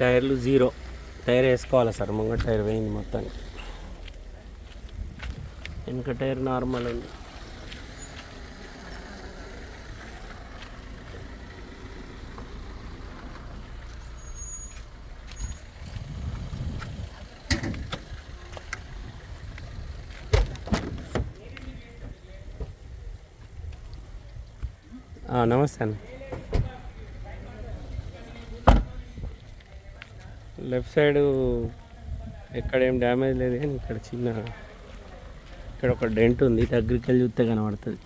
టైర్లు zero. Tyre వేసుకోవాలి sir? ముంగ టైర్ వేయింది మొత్తానికి. వెనక టైర్ నార్మల్ ఉంది. నమస్తే అండి లెఫ్ట్ సైడ్ ఎక్కడ ఏం డ్యామేజ్ లేదు కానీ ఇక్కడ చిన్న ఇక్కడ ఒక డెంట్ ఉంది. దగ్గరికి వెళ్ళి చూస్తే కనబడుతుంది.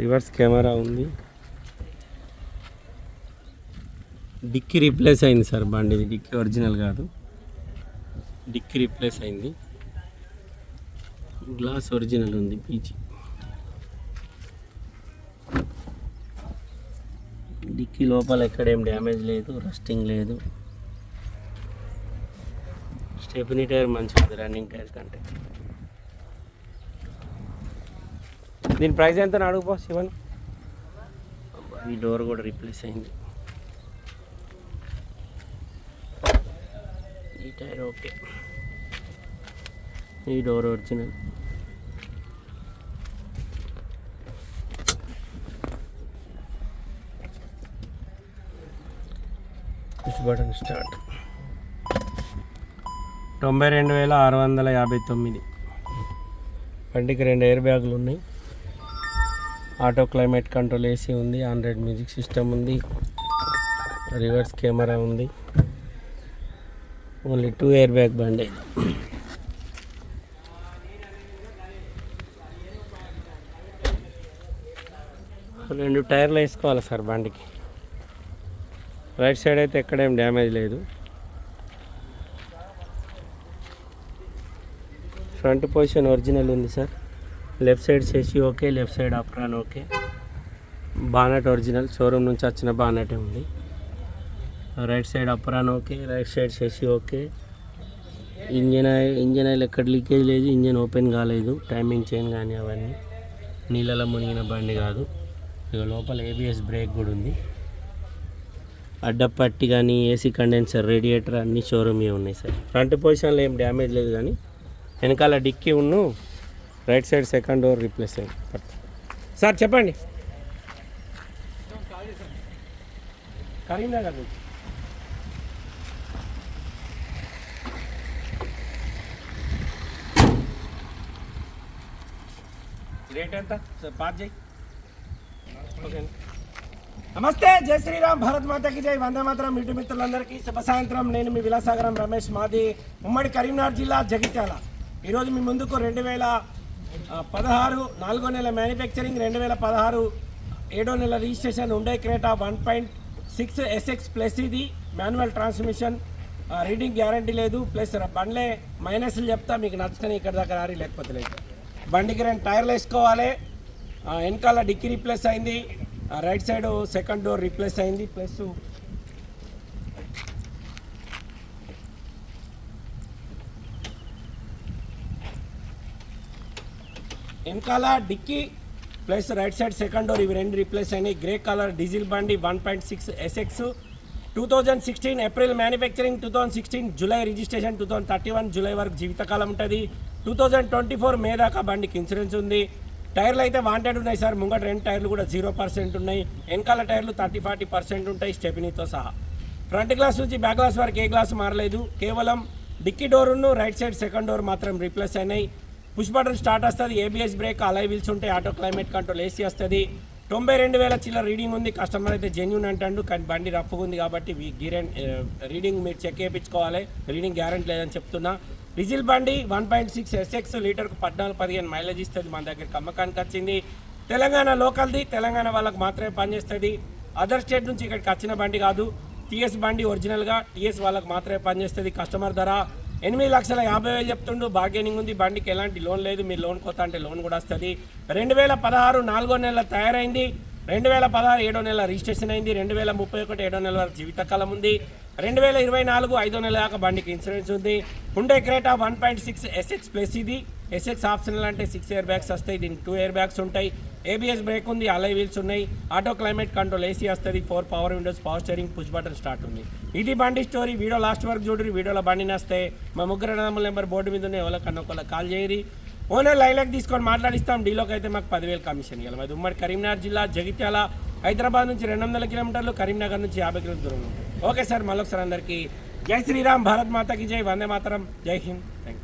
రివర్స్ కెమెరా ఉంది. డిక్కీ రీప్లేస్ అయింది సార్ బండి. డిక్కీ ఒరిజినల్ కాదు. డిక్కీ రీప్లేస్ అయింది. గ్లాస్ ఒరిజినల్ ఉంది పీచి. డిక్కీ లోపల ఎక్కడ ఏం డ్యామేజ్ లేదు రస్టింగ్ లేదు. స్టెఫినీ టైర్ మంచిది రన్నింగ్ టైర్ కంటే. దీని ప్రైస్ ఎంత అడుగుపో శివన్. ఈ డోర్ కూడా రీప్లేస్ అయింది. ఈ టైర్ ఓకే ఈ డోర్ ఒరిజినల్ బటన్ స్టార్ట్ తొంభై రెండు వేల ఆరు వందల యాభై తొమ్మిది. బండికి రెండు ఎయిర్ బ్యాగులు ఉన్నాయి. ఆటో క్లైమేట్ కంట్రోల్ ఏసీ ఉంది ఆండ్రాయిడ్ మ్యూజిక్ సిస్టమ్ ఉంది రివర్స్ కెమెరా ఉంది. ఓన్లీ టూ ఎయిర్ బ్యాగ్ బండి రెండు టైర్లు వేసుకోవాలి సార్ బండికి. రైట్ సైడ్ అయితే ఎక్కడేం డ్యామేజ్ లేదు. ఫ్రంట్ పొజిషన్ ఒరిజినల్ ఉంది సార్. లెఫ్ట్ సైడ్ చేసి okay left side apron okay. Bonnet original showroom నుంచి వచ్చిన బానటే ఉంది. Right side apron okay right side చేసి okay engine oil engine oil ఎక్కడ లీకేజ్ లేదు ఇంజన్ ఓపెన్ కాలేదు. టైమింగ్ చైన్ కానీ అవన్నీ. నీళ్ళలో మునిగిన బండి కాదు. ఇక లోపల ఏబిఎస్ బ్రేక్ కూడా ఉంది. అడ్డపట్టి కానీ ఏసీ కండెన్సర్ రేడియేటర్ అన్నీ షోరూమే ఉన్నాయి సార్ ఫ్రంట్ పొజిషన్లో ఏం డ్యామేజ్ లేదు కానీ వెనకాల డిక్కీ ఉన్ను right side second door replace అయింది. సార్ చెప్పండి. కరీంనగర్ నుంచి. రేట్ ఎంత? చేయి. ఓకే. నమస్తే జై శ్రీరామ్ భారత్ మాతకి జై. వందే మాతరం ఇటు మిత్రులందరికీ శుభ సాయంత్రం నేను మీ విలాసాగరం రమేష్ మాది ఉమ్మడి కరీంనగర్ జిల్లా జగిత్యాల. ఈరోజు మీ ముందుకు రెండు వేల పదహారు నాలుగో నెల మ్యానుఫ్యాక్చరింగ్ రెండు వేల పదహారు ఏడో నెల రిజిస్ట్రేషన్ ఉండే Creta one point six SX plus ఇది. మాన్యువల్ ట్రాన్స్మిషన్ రీడింగ్ గ్యారంటీ లేదు. ప్లస్ బండ్లే మైనస్లు చెప్తా మీకు నచ్చితే ఇక్కడ దాకా రారి లేకపోతే లేదు. బండికి రెండు టైర్లు వేసుకోవాలి. వెనకాల డిక్కీ రీప్లేస్ అయింది. Right side second door replace అయింది. ప్లస్ వెనకాల dicky plus right side second door ఇవి రెండు రీప్లేస్ అయినాయి. గ్రే కలర్ డీజిల్ బండి one point six SX. Two thousand sixteen April manufacturing two thousand sixteen July registration two thousand thirty one July వరకు జీవితకాలం ఉంటుంది. Two thousand twenty four May దాకా బండికి insurance ఉంది. టైర్లు అయితే వాంటెడ్ ఉన్నాయి సార్. ముంగట రెండు టైర్లు కూడా జీరో పర్సెంట్ ఉన్నాయి. వెనకాల టైర్లు థర్టీ ఫార్టీ పర్సెంట్ ఉంటాయి స్టెపినీతో సహా. ఫ్రంట్ గ్లాస్ నుంచి బ్యాక్ గ్లాస్ వరకు ఏ గ్లాస్ మారలేదు. కేవలం డిక్కీ డోరును రైట్ సైడ్ సెకండ్ డోర్ మాత్రం రీప్లేస్ అయినాయి. పుష్ బటన్ స్టార్ట్ వస్తుంది. ఏబిఎస్ బ్రేక్ అలై వీల్స్ ఉంటాయి. ఆటో క్లైమేట్ కంట్రోల్ ఏసీ వస్తుంది. తొంభై రెండు వేల చిల్లర రీడింగ్ ఉంది. కస్టమర్ అయితే జెన్యున్ అంటాడు కానీ బండి రఫ్గా ఉంది కాబట్టి గిరెన్ రీడింగ్ మీరు చెక్ చేయించుకోవాలి. రీడింగ్ గ్యారెంటీ లేదని చెప్తున్నా. డీజిల్ బండి వన్ పాయింట్ సిక్స్ ఎస్ఎక్స్ లీటర్కు పద్నాలుగు పదిహేను మైలేజ్ ఇస్తుంది. మన దగ్గరికి అమ్మకానికి వచ్చింది. తెలంగాణ లోకల్ది తెలంగాణ వాళ్ళకి మాత్రమే పనిచేస్తుంది. అదర్ స్టేట్ నుంచి ఇక్కడికి వచ్చిన బండి కాదు. టీఎస్ బండి ఒరిజినల్గా టీఎస్ వాళ్ళకి మాత్రమే పనిచేస్తుంది. కస్టమర్ ధర ఎనిమిది లక్షల యాభై వేలు చెప్తుండు. బార్గెనింగ్ ఉంది. బండికి ఎలాంటి లోన్ లేదు. మీరు లోన్ కొత్త అంటే లోన్ కూడా వస్తుంది. రెండు వేల పదహారు నాలుగో నెల తయారైంది. రెండు వేల పదహారు ఏడో నెల రిజిస్ట్రేషన్ అయింది. రెండు వేల ముప్పై ఒకటి ఏడో నెల వరకు జీవితకాలం ఉంది. రెండు వేల ఇరవై నాలుగు ఐదో నెల దాకా బండికి ఇన్సూరెన్స్ ఉంది. Hyundai Creta one point six SX plus ఇది. ఎస్ఎక్స్ ఆప్షనల్ అంటే సిక్స్ ఇయర్ బ్యాగ్స్ వస్తాయి. దీనికి టూ ఇయర్ బ్యాగ్స్ ఉంటాయి. ఏబిఎస్ బ్రేక్ ఉంది అలై వీల్స్ ఉన్నాయి. ఆటో క్లైమేట్ కంట్రోల్ ఏసీ వస్తుంది four power windows power steering push button start ఉంది. ఇది బండి స్టోరీ వీడియో లాస్ట్ వరకు చూడరు వీడియోలో బండి నస్తే. మా ముగ్గురు నామల నెంబర్ బోర్డు మీద ఉన్నాయి ఎవరికన్నా ఒకళ్ళ కాల్ చేయరి ఓనర్ లైలాక్ తీసుకొని మాట్లాడిస్తాం డీలోకి అయితే మాకు పదివేలు కమిషన్ ఇవ్వాలి మాది ఉమ్మడి కరీంనగర్ జిల్లా జగిత్యాల హైదరాబాద్ నుంచి రెండు వందల కిలోమీటర్లు కరీంనగర్ నుంచి యాభై కిలోమీటర్లు దూరం ఓకే సార్ మళ్ళొకసారి అందరికీ జై శ్రీరామ్ భారత్ మాతకి జై వందే మాతరం జై హింద్ థ్యాంక్ యూ